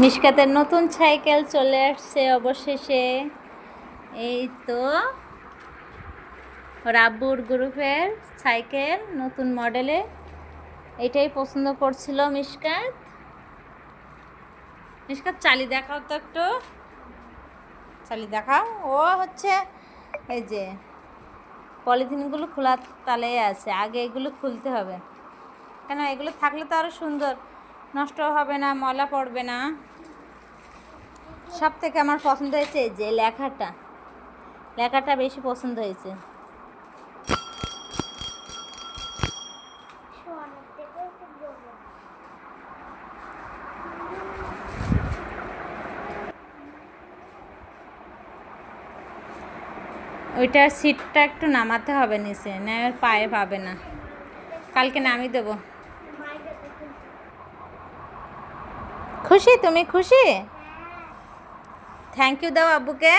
মিশকাতের নতুন সাইকেল চলে আসছে অবশেষে। এই তো রাব্বুর গ্রুপের সাইকেল নতুন মডেলে। এটাই পছন্দ করছিল মিশকাত মিশকাত চালি দেখাও তো একটু। চালি দেখাও। ও হচ্ছে এই যে পলিথিনগুলো খোলা তালে আছে, আগে এগুলো খুলতে হবে। কেন? এগুলো থাকলে তো আরও সুন্দর। নষ্ট হবে না, ময়লা পড়বে না। সব থেকে আমার পছন্দ হয়েছে যে লেখাটা। লেখাটা বেশি পছন্দ হয়েছে। ওইটার সিটটা একটু নামাতে হবে নিচে, না পায়ে পাবে না। কালকে নামিয়ে দেবো। খুশি? তুমি খুশি? থ্যাংক ইউ দাও আব্বুকে।